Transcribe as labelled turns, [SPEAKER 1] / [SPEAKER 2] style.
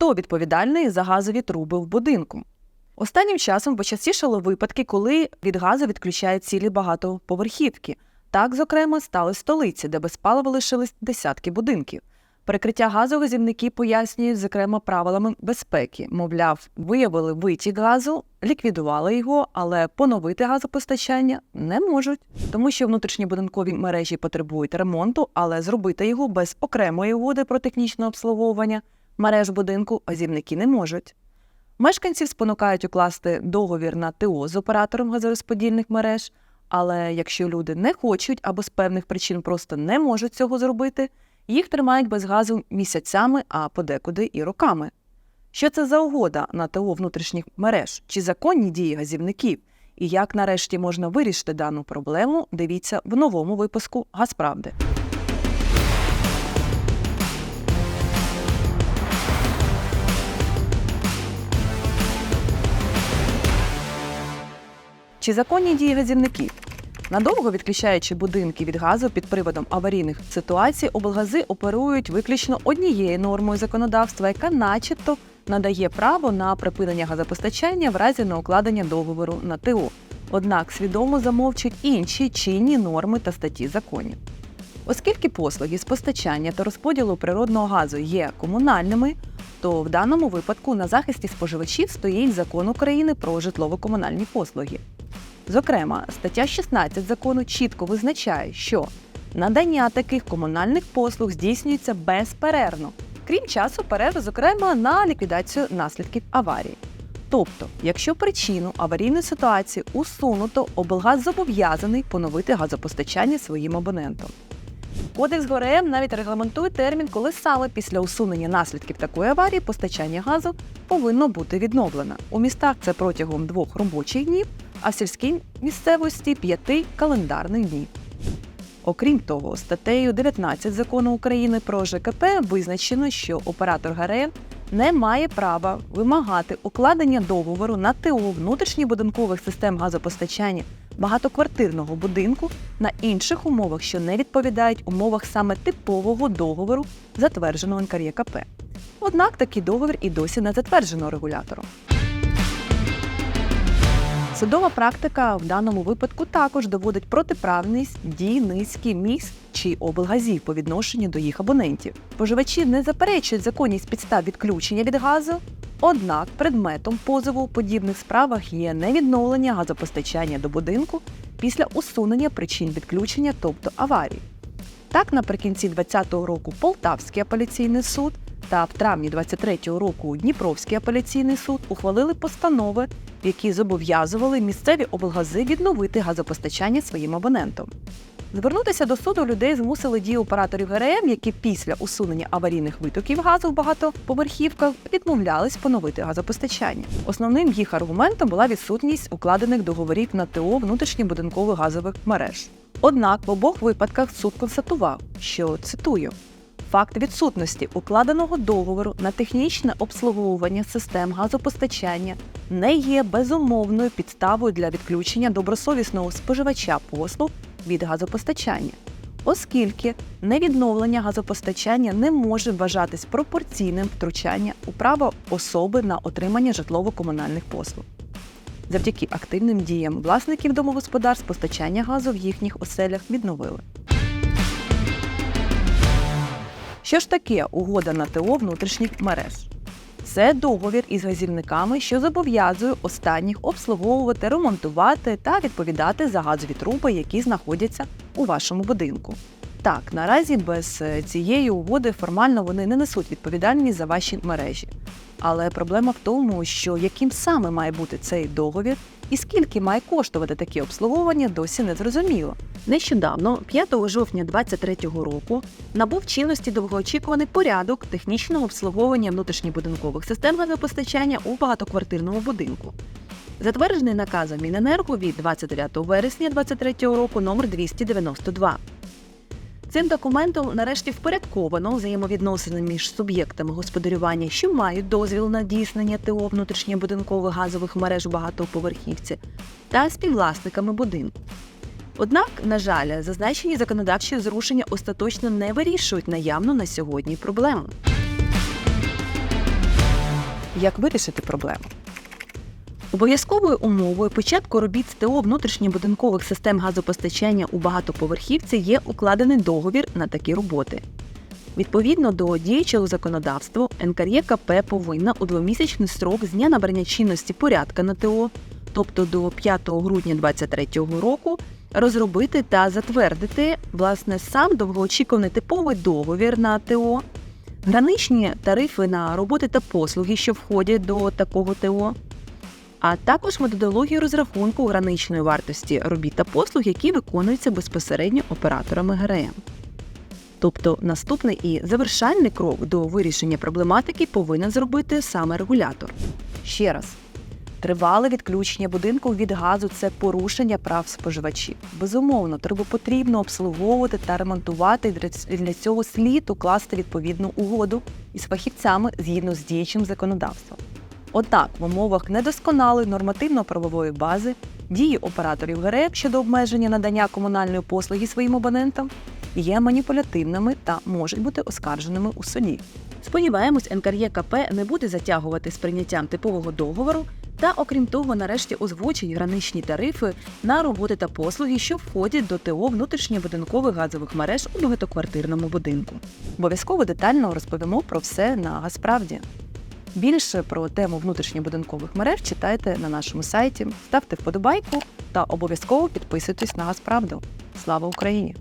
[SPEAKER 1] хто відповідальний за газові труби в будинку. Останнім часом почастішали випадки, коли від газу відключають цілі багатоповерхівки. Так, зокрема, стали столиці, де без палива лишились десятки будинків. Перекриття газу газівники пояснюють, зокрема, правилами безпеки. Мовляв, виявили витік газу, ліквідували його, але поновити газопостачання не можуть, тому що внутрішньобудинкові мережі потребують ремонту, але зробити його без окремої угоди про технічне обслуговування мереж будинку газівники не можуть. Мешканців спонукають укласти договір на ТО з оператором газорозподільних мереж, але якщо люди не хочуть або з певних причин просто не можуть цього зробити, їх тримають без газу місяцями, а подекуди і роками. Що це за угода на ТО внутрішніх мереж чи законні дії газівників? І як нарешті можна вирішити дану проблему, дивіться в новому випуску Газправди. Чи законні дії газівників? Надовго відключаючи будинки від газу під приводом аварійних ситуацій, облгази оперують виключно однією нормою законодавства, яка, начебто, надає право на припинення газопостачання в разі неукладення договору на ТО. Однак свідомо замовчують інші чинні норми та статті законів. Оскільки послуги з постачання та розподілу природного газу є комунальними, то в даному випадку на захисті споживачів стоїть закон України про житлово-комунальні послуги. Зокрема, стаття 16 закону чітко визначає, що надання таких комунальних послуг здійснюється безперервно, крім часу перерви, зокрема на ліквідацію наслідків аварії. Тобто, якщо причину аварійної ситуації усунуто, облгаз зобов'язаний поновити газопостачання своїм абонентам. Кодекс ГОРЕМ навіть регламентує термін, коли саме після усунення наслідків такої аварії постачання газу повинно бути відновлено. У містах це протягом двох робочих днів, а в сільській місцевості п'яти календарних днів. Окрім того, статтею 19 закону України про ЖКП визначено, що оператор ГРМ не має права вимагати укладення договору на ТО внутрішньобудинкових систем газопостачання багатоквартирного будинку на інших умовах, що не відповідають умовах саме типового договору, затвердженого НКРЄКП. Однак такий договір і досі не затверджено регулятором. Судова практика в даному випадку також доводить протиправність дій низки міст чи облгазів по відношенню до їх абонентів. Споживачі не заперечують законність підстав відключення від газу, однак предметом позову у подібних справах є невідновлення газопостачання до будинку після усунення причин відключення, тобто аварії. Так, наприкінці 2020 року Полтавський апеляційний суд та в травні 23-го року Дніпровський апеляційний суд ухвалили постанови, які зобов'язували місцеві облгази відновити газопостачання своїм абонентам. Звернутися до суду людей змусили дії операторів ГРМ, які після усунення аварійних витоків газу в багатоповерхівках відмовлялись поновити газопостачання. Основним їх аргументом була відсутність укладених договорів на ТО внутрішньобудинкових газових мереж. Однак в обох випадках суд констатував, що цитую. Факт відсутності укладеного договору на технічне обслуговування систем газопостачання не є безумовною підставою для відключення добросовісного споживача послуг від газопостачання, оскільки невідновлення газопостачання не може вважатись пропорційним втручанням у право особи на отримання житлово-комунальних послуг. Завдяки активним діям власників домогосподарств постачання газу в їхніх оселях відновили. Що ж таке угода на ТО внутрішніх мереж? Це договір із газівниками, що зобов'язує останніх обслуговувати, ремонтувати та відповідати за газові труби, які знаходяться у вашому будинку. Так, наразі без е, цієї угоди формально вони не несуть відповідальність за ваші мережі. Але проблема в тому, що яким саме має бути цей договір і скільки має коштувати таке обслуговування, досі не зрозуміло. Нещодавно, 5 жовтня 2023 року, набув чинності довгоочікуваний порядок технічного обслуговування внутрішньобудинкових систем газопостачання у багатоквартирному будинку. Затверджений наказом Міненерго від 29 вересня 2023 року номер 292. Цим документом нарешті впорядковано взаємовідносини між суб'єктами господарювання, що мають дозвіл на дійснення ТО внутрішньобудинкових газових мереж у багатоповерхівці, та співвласниками будинку. Однак, на жаль, зазначені законодавчі зрушення остаточно не вирішують наявну на сьогодні проблему. як вирішити проблему. Обов'язковою умовою початку робіт ТО внутрішньобудинкових систем газопостачання у багатоповерхівці є укладений договір на такі роботи. Відповідно до діючого законодавства, НКРЄКП повинна у двомісячний строк з дня набрання чинності порядка на ТО, тобто до 5 грудня 2023 року, розробити та затвердити власне сам довгоочікуваний типовий договір на ТО, граничні тарифи на роботи та послуги, що входять до такого ТО, а також методологію розрахунку граничної вартості робіт та послуг, які виконуються безпосередньо операторами ГРМ. Тобто наступний і завершальний крок до вирішення проблематики повинен зробити саме регулятор. Ще раз. Тривале відключення будинку від газу це порушення прав споживачів. Безумовно, треба потрібно обслуговувати та ремонтувати. і для- цього слід укласти відповідну угоду із фахівцями згідно з діючим законодавством. Однак, в умовах недосконалої нормативно-правової бази дії операторів ГРЕП щодо обмеження надання комунальної послуги своїм абонентам є маніпулятивними та можуть бути оскарженими у суді. Сподіваємось, НКРЄКП не буде затягувати з прийняттям типового договору та, окрім того, нарешті озвучить граничні тарифи на роботи та послуги, що входять до ТО внутрішньобудинкових газових мереж у багатоквартирному будинку. Обов'язково детально розповімо про все на Газправді. Більше про тему внутрішньобудинкових мереж читайте на нашому сайті, ставте вподобайку та обов'язково підписуйтесь на Газправду. Слава Україні!